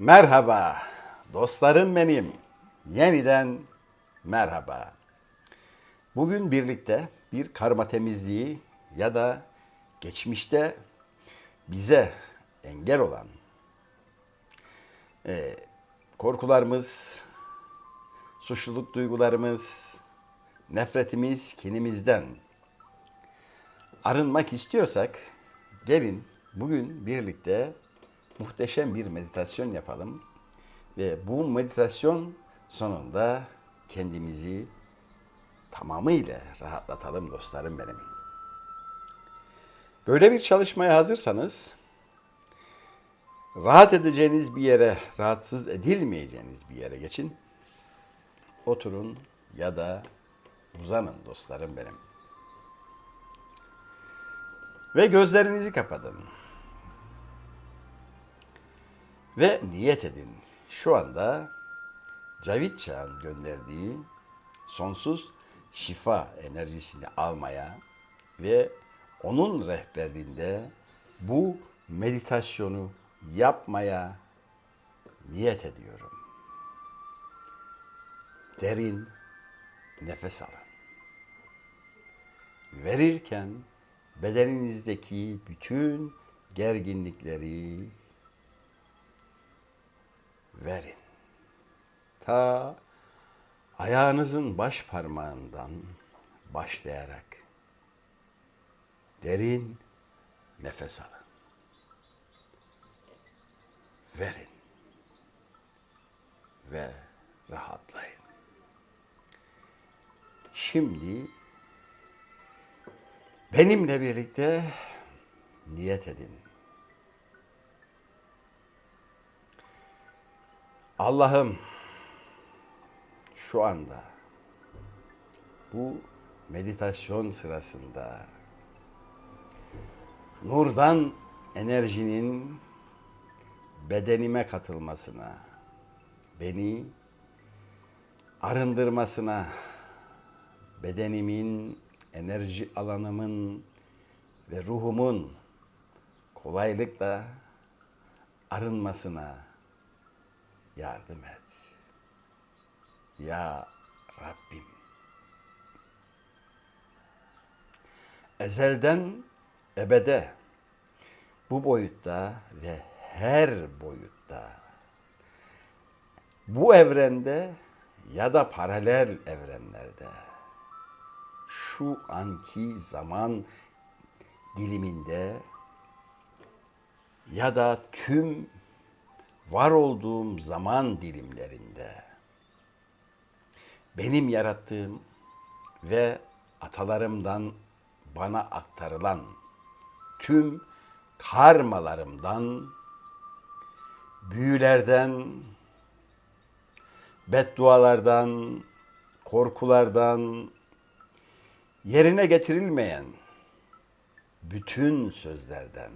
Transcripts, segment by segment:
Merhaba dostlarım benim. Yeniden merhaba. Bugün birlikte bir karma temizliği ya da geçmişte bize engel olan e, korkularımız, suçluluk duygularımız, nefretimiz, kinimizden arınmak istiyorsak gelin bugün birlikte muhteşem bir meditasyon yapalım ve bu meditasyon sonunda kendimizi tamamıyla rahatlatalım dostlarım benim. Böyle bir çalışmaya hazırsanız rahat edeceğiniz bir yere, rahatsız edilmeyeceğiniz bir yere geçin. Oturun ya da uzanın dostlarım benim. Ve gözlerinizi kapatın. Ve niyet edin. Şu anda Cavit Çağ'ın gönderdiği sonsuz şifa enerjisini almaya ve onun rehberliğinde bu meditasyonu yapmaya niyet ediyorum. Derin nefes alın. Verirken bedeninizdeki bütün gerginlikleri verin. Ta ayağınızın baş parmağından başlayarak derin nefes alın. Verin. Ve rahatlayın. Şimdi benimle birlikte niyet edin. Allah'ım şu anda bu meditasyon sırasında nurdan enerjinin bedenime katılmasına, beni arındırmasına, bedenimin, enerji alanımın ve ruhumun kolaylıkla arınmasına yardım et. Ya Rabbim. Ezelden ebede bu boyutta ve her boyutta bu evrende ya da paralel evrenlerde şu anki zaman diliminde ya da tüm var olduğum zaman dilimlerinde. Benim yarattığım ve atalarımdan bana aktarılan tüm karmalarımdan, büyülerden, beddualardan, korkulardan, yerine getirilmeyen bütün sözlerden,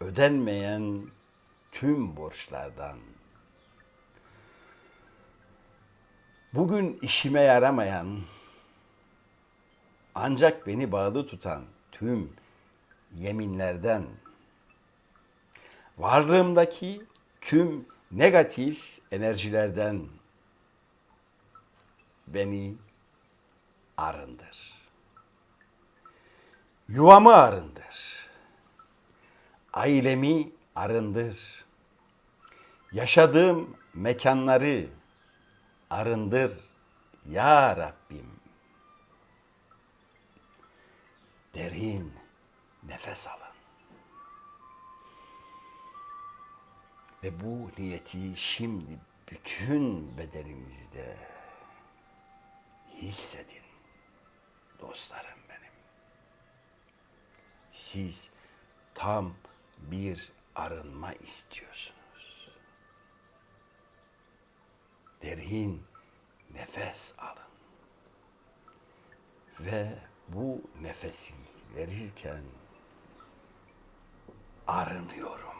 ödenmeyen tüm borçlardan, bugün işime yaramayan, ancak beni bağlı tutan tüm yeminlerden, varlığımdaki tüm negatif enerjilerden beni arındır. Yuvamı arındır. Ailemi arındır. Yaşadığım mekanları arındır ya Rabbim. Derin nefes alın. Ve bu niyeti şimdi bütün bedeninizde hissedin dostlarım benim. Siz tam bir arınma istiyorsunuz. Derin nefes alın. Ve bu nefesi verirken arınıyorum.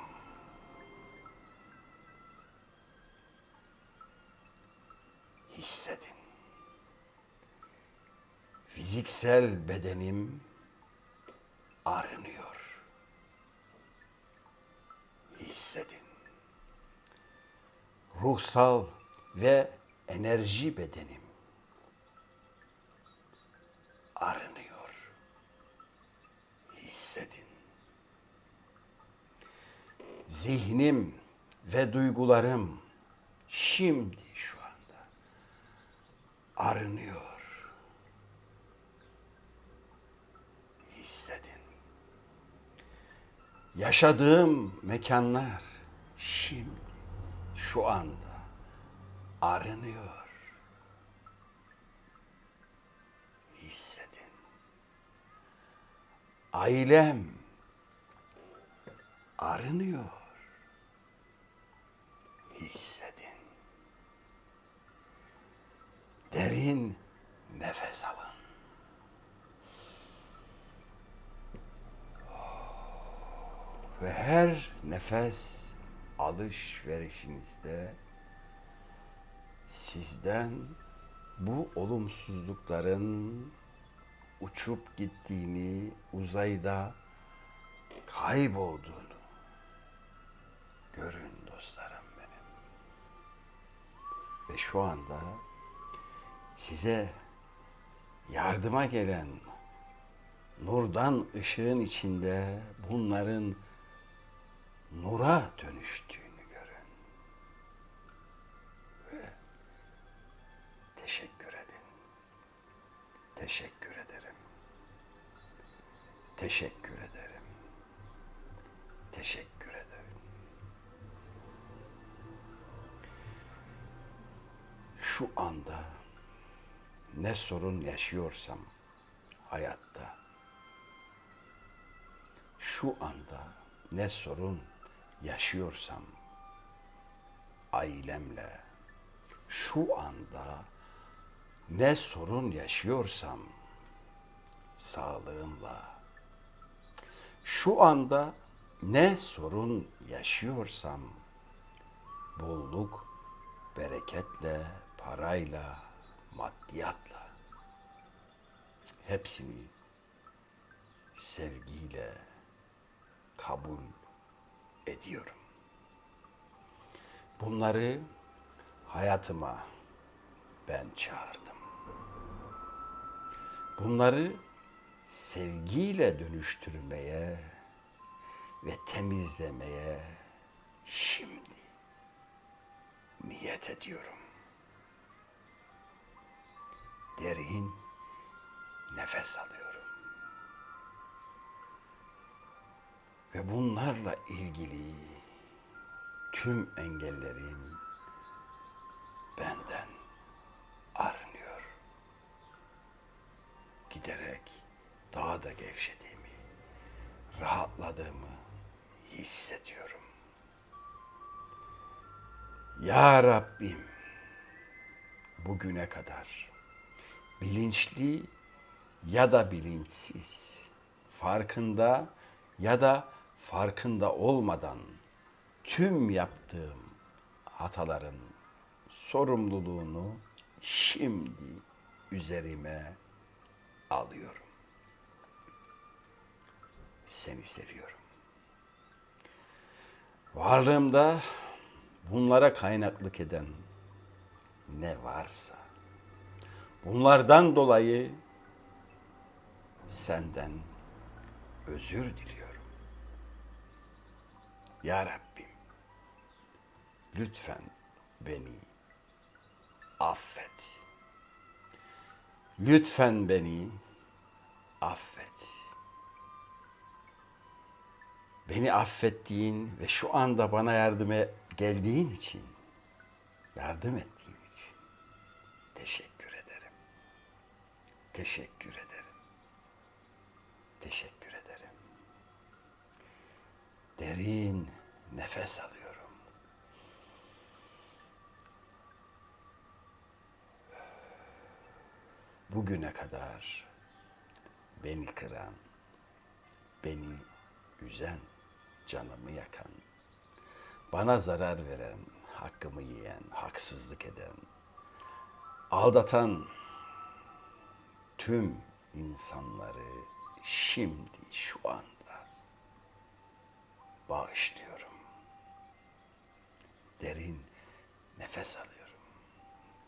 Hissedin. Fiziksel bedenim arınıyor. Hissedin. ruhsal ve enerji bedenim arınıyor. Hissedin. Zihnim ve duygularım şimdi şu anda arınıyor. Hissedin. Yaşadığım mekanlar şimdi şu anda arınıyor. Hissedin. Ailem arınıyor. Hissedin. Derin nefes alın. Ve her nefes alışverişinizde sizden bu olumsuzlukların uçup gittiğini, uzayda kaybolduğunu görün dostlarım benim. Ve şu anda size yardıma gelen nurdan ışığın içinde bunların nura dönüştüğünü Teşekkür ederim. Teşekkür ederim. Teşekkür ederim. Şu anda ne sorun yaşıyorsam hayatta şu anda ne sorun yaşıyorsam ailemle şu anda ne sorun yaşıyorsam sağlığımla şu anda ne sorun yaşıyorsam bolluk, bereketle, parayla, maddiyatla hepsini sevgiyle kabul ediyorum. Bunları hayatıma ben çağırdım. Bunları sevgiyle dönüştürmeye ve temizlemeye şimdi niyet ediyorum. Derin nefes alıyorum. Ve bunlarla ilgili tüm engellerim benden arınıyor. Giderek daha da gevşediğimi, rahatladığımı hissediyorum. Ya Rabbim, bugüne kadar bilinçli ya da bilinçsiz, farkında ya da farkında olmadan tüm yaptığım hataların sorumluluğunu şimdi üzerime alıyorum. Seni seviyorum. Varlığımda bunlara kaynaklık eden ne varsa bunlardan dolayı senden özür diliyorum. Ya Rabbim lütfen beni affet. Lütfen beni affet. Beni affettiğin ve şu anda bana yardıma geldiğin için, yardım ettiğin için teşekkür ederim. Teşekkür ederim. Teşekkür ederim. Derin nefes alıyorum. Bugüne kadar beni kıran, beni üzen, canımı yakan, bana zarar veren, hakkımı yiyen, haksızlık eden, aldatan tüm insanları şimdi şu anda bağışlıyorum. Derin nefes alıyorum.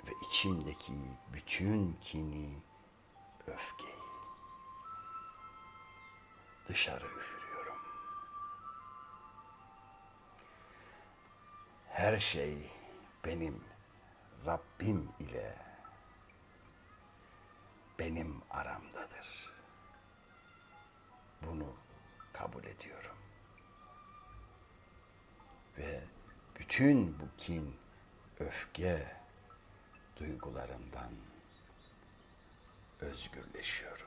Ve içimdeki bütün kini, öfkeyi dışarı üfürüyorum. Her şey benim Rabbim ile benim aramdadır. Bunu kabul ediyorum. Ve bütün bu kin, öfke duygularımdan özgürleşiyorum.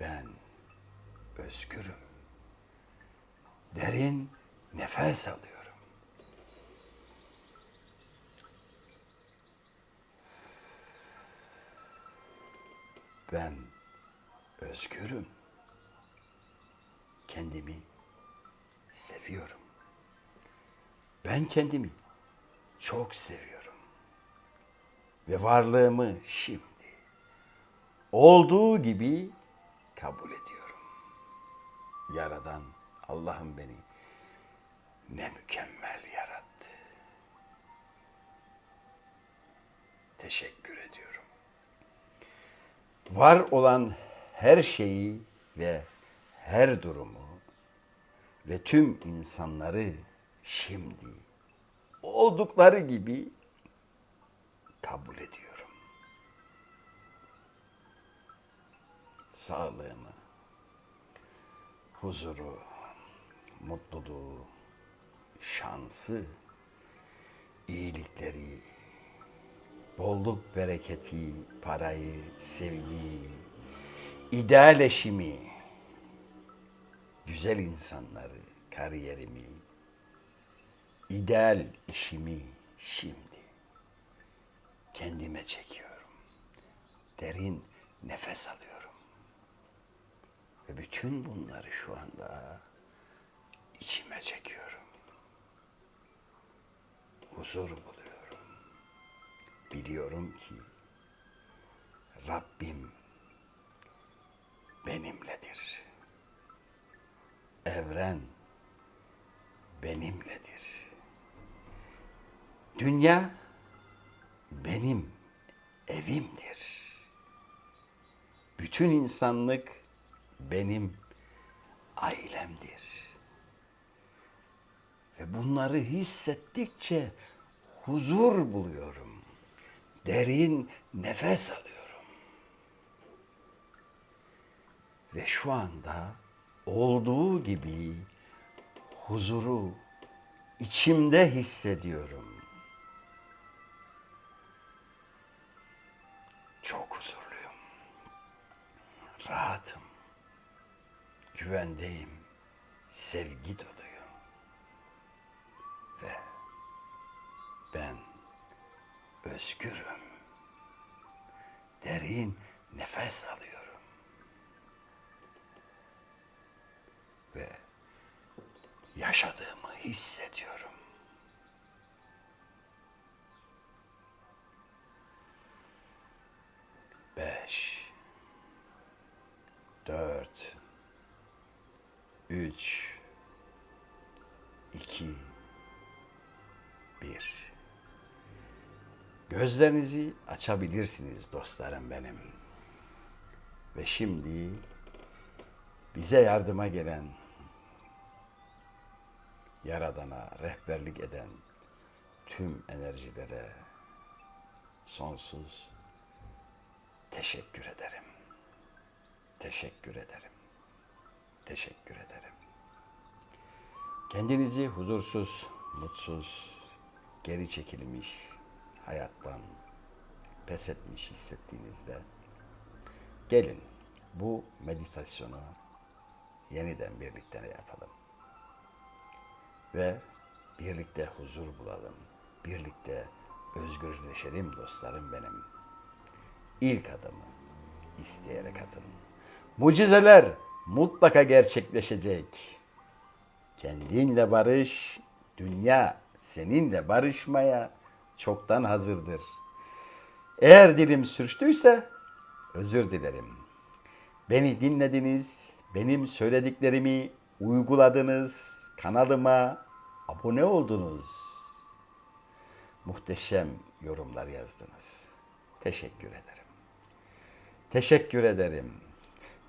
Ben özgürüm. Derin nefes alıyorum. Ben özgürüm. Kendimi seviyorum. Ben kendimi çok seviyorum. Ve varlığımı şimdi olduğu gibi kabul ediyorum. Yaradan Allah'ım beni ne mükemmel yarattı. Teşekkür ediyorum. Var olan her şeyi ve her durumu ve tüm insanları şimdi oldukları gibi kabul ediyorum. Sağlığımı, huzuru, mutluluğu, şansı, iyilikleri, bolluk bereketi, parayı, sevgiyi, ideal eşimi, güzel insanları, kariyerimi, ideal işimi şimdi kendime çekiyorum. Derin nefes alıyorum. Ve bütün bunları şu anda içime çekiyorum. Huzur buluyorum. Biliyorum ki Rabbim benimledir. Evren benimledir. Dünya benim evimdir. Bütün insanlık benim ailemdir. Ve bunları hissettikçe huzur buluyorum. Derin nefes alıyorum. Ve şu anda olduğu gibi huzuru içimde hissediyorum. Güvendeyim. Sevgi doluyum. Ve ben özgürüm. Derin nefes alıyorum. Ve yaşadığımı hissediyorum. 3 2 1 Gözlerinizi açabilirsiniz dostlarım benim. Ve şimdi bize yardıma gelen Yaradan'a rehberlik eden tüm enerjilere sonsuz teşekkür ederim. Teşekkür ederim. Teşekkür ederim. Kendinizi huzursuz, mutsuz, geri çekilmiş hayattan pes etmiş hissettiğinizde gelin bu meditasyonu yeniden birlikte yapalım. Ve birlikte huzur bulalım. Birlikte özgürleşelim dostlarım benim. İlk adımı isteyerek atın. Mucizeler mutlaka gerçekleşecek. Kendinle barış, dünya seninle barışmaya çoktan hazırdır. Eğer dilim sürçtüyse özür dilerim. Beni dinlediniz, benim söylediklerimi uyguladınız, kanalıma abone oldunuz. muhteşem yorumlar yazdınız. Teşekkür ederim. Teşekkür ederim.